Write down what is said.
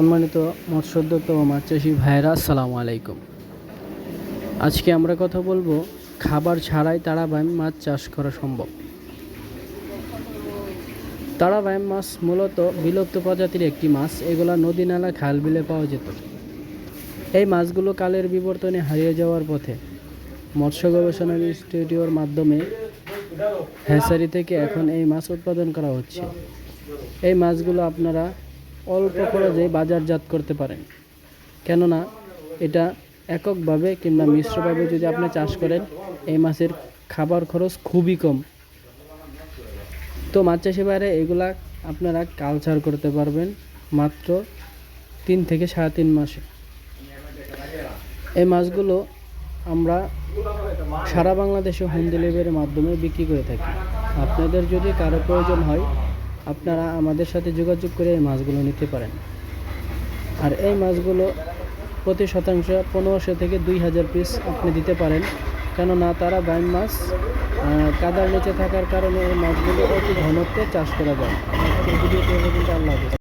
সম্মানিত মৎস্যোদ্যোক্তা ও মাছ চাষি ভাইরা আসসালামু আলাইকুম। আজকে আমরা কথা বলব খাবার ছাড়াই তারাবাইম মাছ চাষ করা সম্ভব। তারাবাইম মাছ মূলত বিলুপ্ত প্রজাতির একটি মাছ, এগুলা নদী, নালা, খাল, বিলে পাওয়া যেত। এই মাছগুলো কালের বিবর্তনে হারিয়ে যাওয়ার পথে মৎস্য গবেষণা ইনস্টিটিউটের মাধ্যমে হ্যাচারি থেকে এখন এই মাছ উৎপাদন করা হচ্ছে। এই মাছগুলো আপনারা অল্প খরচে বাজারজাত করতে পারেন। কেননা, এটা এককভাবে কিংবা মিশ্রভাবে যদি আপনি চাষ করেন, এই মাছের খাবার খরচ খুবই কম। তো মাছ চাষি বাইরে এগুলা আপনারা কালচার করতে পারবেন মাত্র তিন থেকে সাড়ে তিন মাসে। এই মাছগুলো আমরা সারা বাংলাদেশে হোম ডেলিভারির মাধ্যমে বিক্রি করে থাকি। আপনাদের যদি কারও প্রয়োজন হয় আপনারা আমাদের সাথে যোগাযোগ করে এই মাছগুলো নিতে পারেন আর এই মাছগুলো প্রতি শতাংশ পনেরোশো থেকে দুই হাজার পিস আপনি দিতে পারেন কেননা তারা বাইম মাছ কাদার নিচে থাকার কারণে এই মাছগুলো অতি ঘনত্বে চাষ করা যায় আল্লাহ।